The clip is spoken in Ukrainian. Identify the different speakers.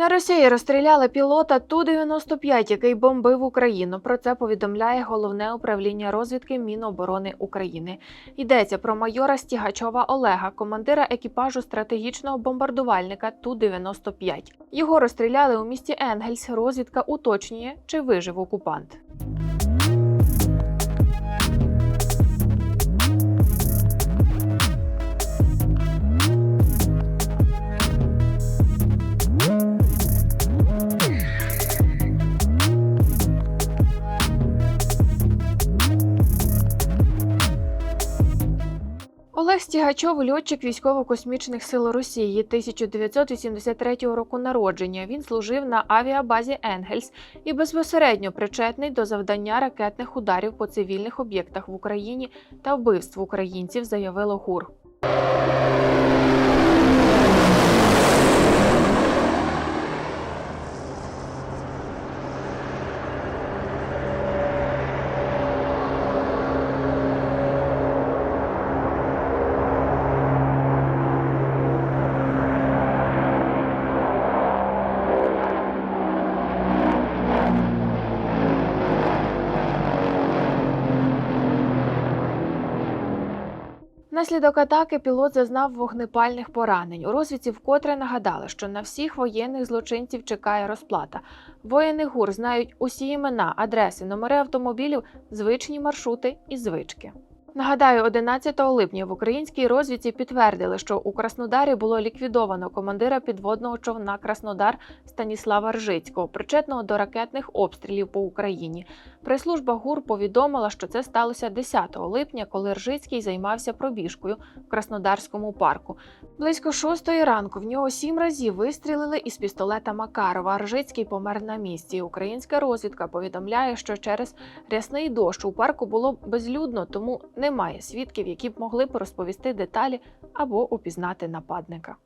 Speaker 1: На Росії розстріляли пілота Ту-95, який бомбив Україну. Про це повідомляє головне управління розвідки Міноборони України. Йдеться про майора Стігачова Олега, командира екіпажу стратегічного бомбардувальника Ту-95. Його розстріляли у місті Енгельс. Розвідка уточнює, чи вижив окупант. Олег Стігачов, льотчик військово-космічних сил Росії 1983 року народження. Він служив на авіабазі Енгельс і безпосередньо причетний до завдання ракетних ударів по цивільних об'єктах в Україні та вбивств українців, заявило ГУР. Внаслідок атаки пілот зазнав вогнепальних поранень. У розвідці вкотре нагадали, що на всіх воєнних злочинців чекає розплата. Воїни ГУР знають усі імена, адреси, номери автомобілів, звичні маршрути і звички. Нагадаю, 11 липня в українській розвідці підтвердили, що у Краснодарі було ліквідовано командира підводного човна Краснодар Станіслава Ржицького, причетного до ракетних обстрілів по Україні. Прес-служба ГУР повідомила, що це сталося 10 липня, коли Ржицький займався пробіжкою в Краснодарському парку. Близько шостої ранку в нього сім разів вистрілили із пістолета Макарова. Ржицький помер на місці. Українська розвідка повідомляє, що через рясний дощ у парку було безлюдно, тому немає свідків, які б могли б розповісти деталі або упізнати нападника.